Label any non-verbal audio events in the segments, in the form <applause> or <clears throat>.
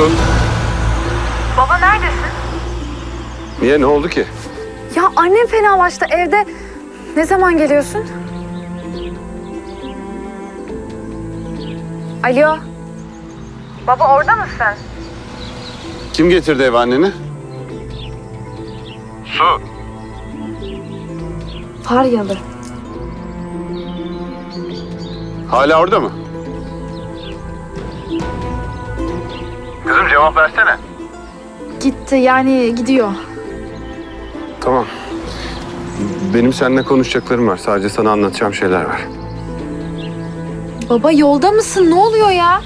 Su. Baba neredesin? Niye ne oldu ki? Ya annem fenalaştı evde. Ne zaman geliyorsun? Alo. Baba orada mısın? Kim getirdi ev anneni? Su. Faryalı. Hala orada mı? Kızım cevap versene. Gitti yani gidiyor. Tamam. Benim seninle konuşacaklarım var. Sadece sana anlatacağım şeyler var. Baba yolda mısın? Ne oluyor ya?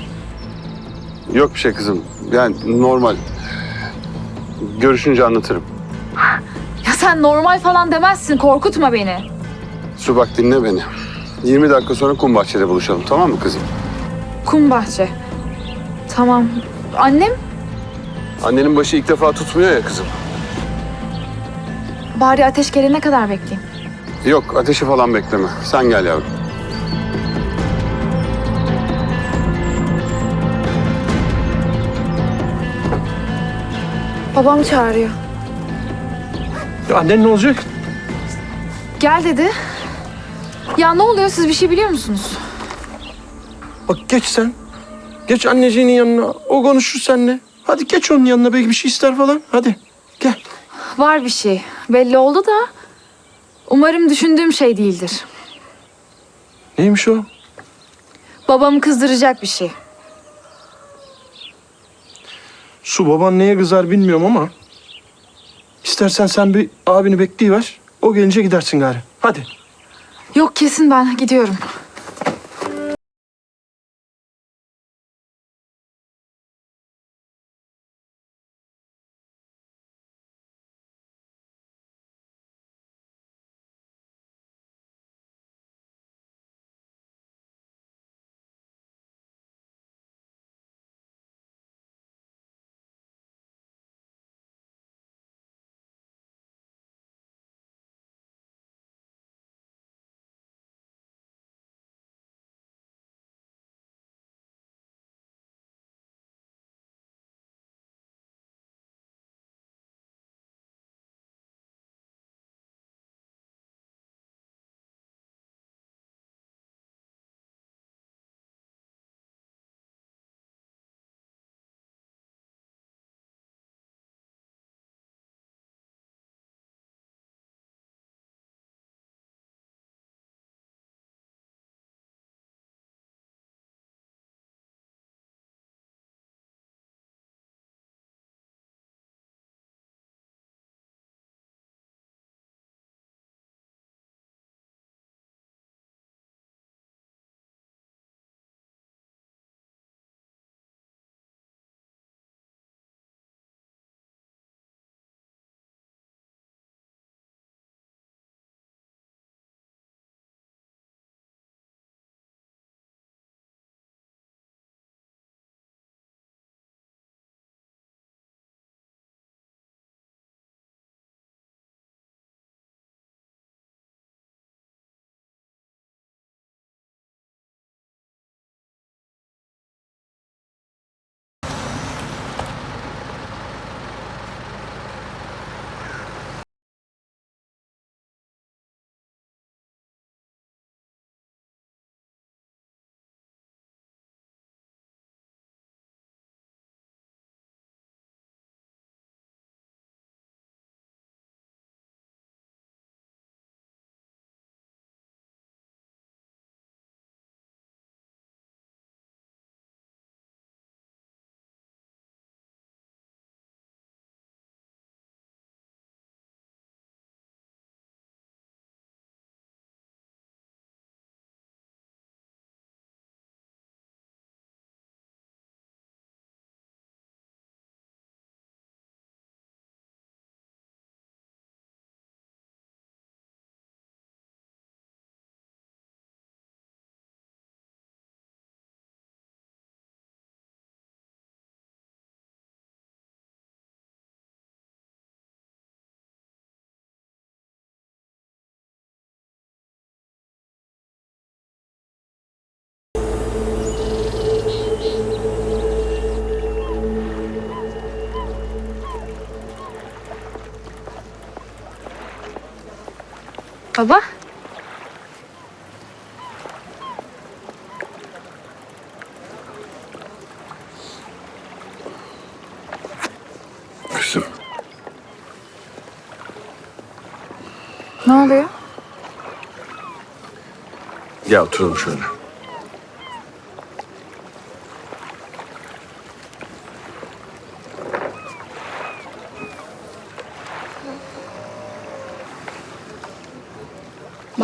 Yok bir şey kızım. Yani normal. Görüşünce anlatırım. Ya sen normal falan demezsin. Korkutma beni. Su bak dinle beni. 20 dakika sonra kum bahçede buluşalım tamam mı kızım? Kum bahçe. Tamam. Annem? Annenin başı ilk defa tutmuyor ya kızım. Bari ateş gelene kadar bekleyeyim. Yok ateşi falan bekleme. Sen gel yavrum. Babam çağırıyor. Ya annen ne olacak? Gel dedi. Ya ne oluyor siz bir şey biliyor musunuz? Bak geç sen. Geç anneciğinin yanına. O konuşur seninle. Hadi geç onun yanına belki bir şey ister falan. Hadi gel. Var bir şey. Belli oldu da. Umarım düşündüğüm şey değildir. Neymiş o? Babamı kızdıracak bir şey. Su baban neye kızar bilmiyorum ama. İstersen sen bir abini bekleyiver. O gelince gidersin gari. Hadi. Yok kesin ben gidiyorum. Baba. Kızım. Ne oluyor? Gel oturalım şöyle.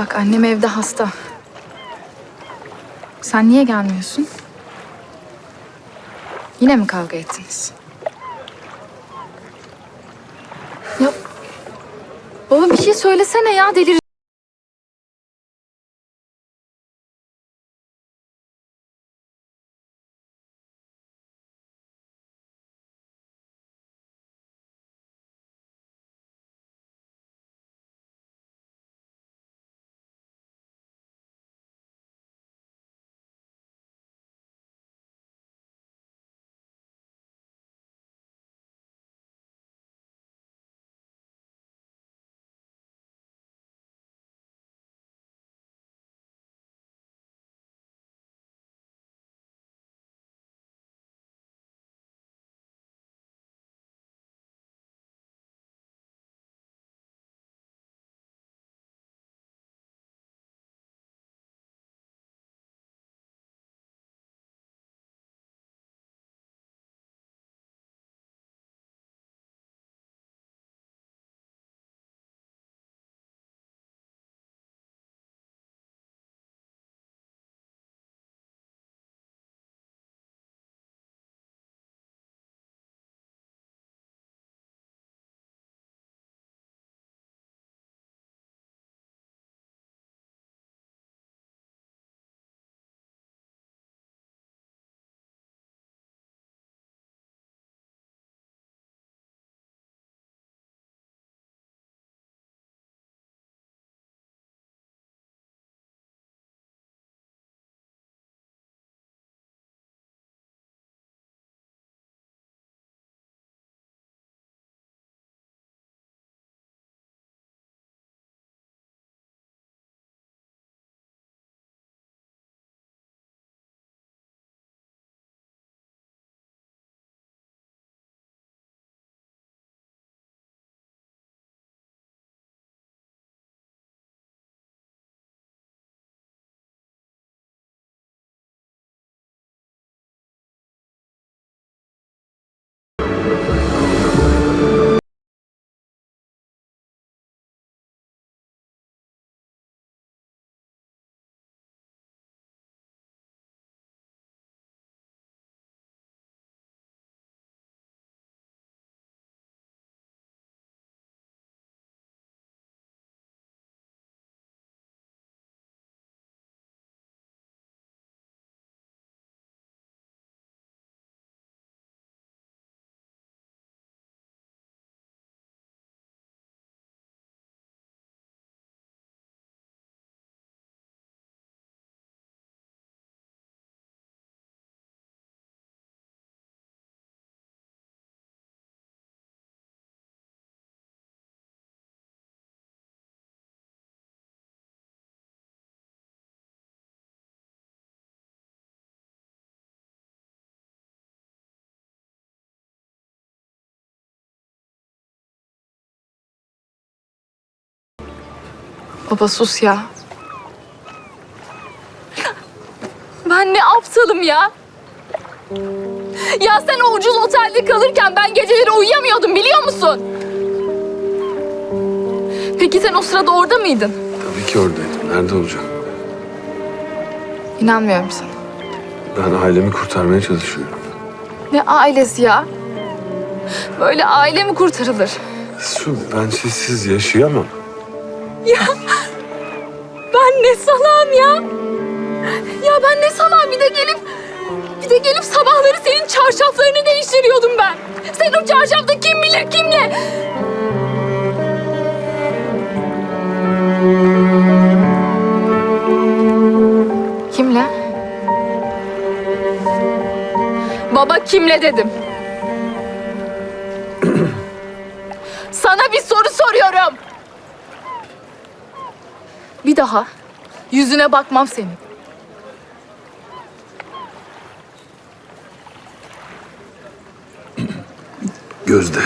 Bak annem evde hasta. Sen niye gelmiyorsun? Yine mi kavga ettiniz? Ya baba bir şey söylesene ya delir. Baba sus ya. Ben ne aptalım ya. Ya sen o ucuz otelde kalırken ben geceleri uyuyamıyordum biliyor musun? Peki sen o sırada orada mıydın? Tabii ki oradaydım. Nerede olacağım? İnanmıyorum sana. Ben ailemi kurtarmaya çalışıyorum. Ne ailesi ya? Böyle aile mi kurtarılır? Su, ben sizsiz yaşayamam. Ben ne salağım ya? Ya ben ne salağım bir de gelip... Bir de gelip sabahları senin çarşaflarını değiştiriyordum ben. Sen o çarşafta kim bilir kimle? Kimle? Baba kimle dedim. <clears throat> Sana bir soru soruyorum. Bir daha yüzüne bakmam senin. Gözde.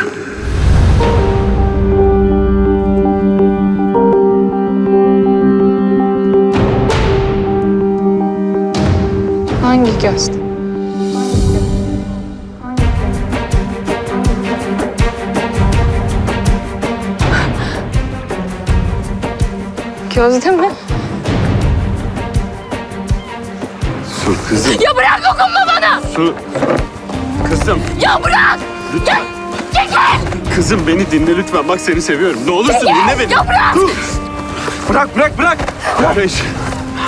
Hangi göz? Gözde mi? Su kızım. Ya bırak dokunma bana! Su. Kızım. Ya bırak! Lütfen. Kızım beni dinle lütfen. Bak seni seviyorum. Ne olursun dinle beni. Ya bırak! Dur. Bırak bırak bırak. Ateş.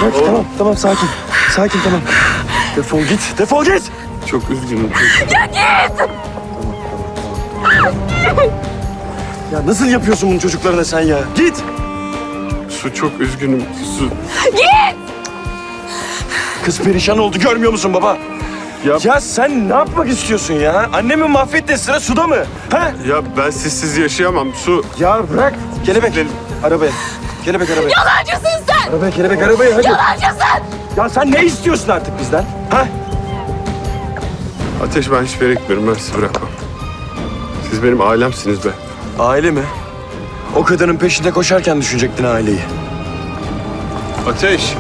Bırak tamam tamam sakin. Sakin tamam. Defol git. Defol git. Çok üzgünüm. Ya git! Ya nasıl yapıyorsun bunu çocuklarına sen ya? Git. Su çok üzgünüm. Su. Git! Kız perişan oldu görmüyor musun baba? Ya, Ya sen ne yapmak istiyorsun ya? Annemi mahvettin sıra suda mı? He? ya ben sizsiz yaşayamam. Su. Ya bırak. Kelebek. Arabaya. Kelebek arabaya. Yalancısın sen! Arabaya kelebek arabaya hadi. Yalancısın! Ya sen ne istiyorsun artık bizden? Ha? Ateş ben hiçbir yere gitmiyorum. Ben sizi bırakmam. Siz benim ailemsiniz be. Aile mi? O kadının peşinde koşarken düşünecektin aileyi. Ateş.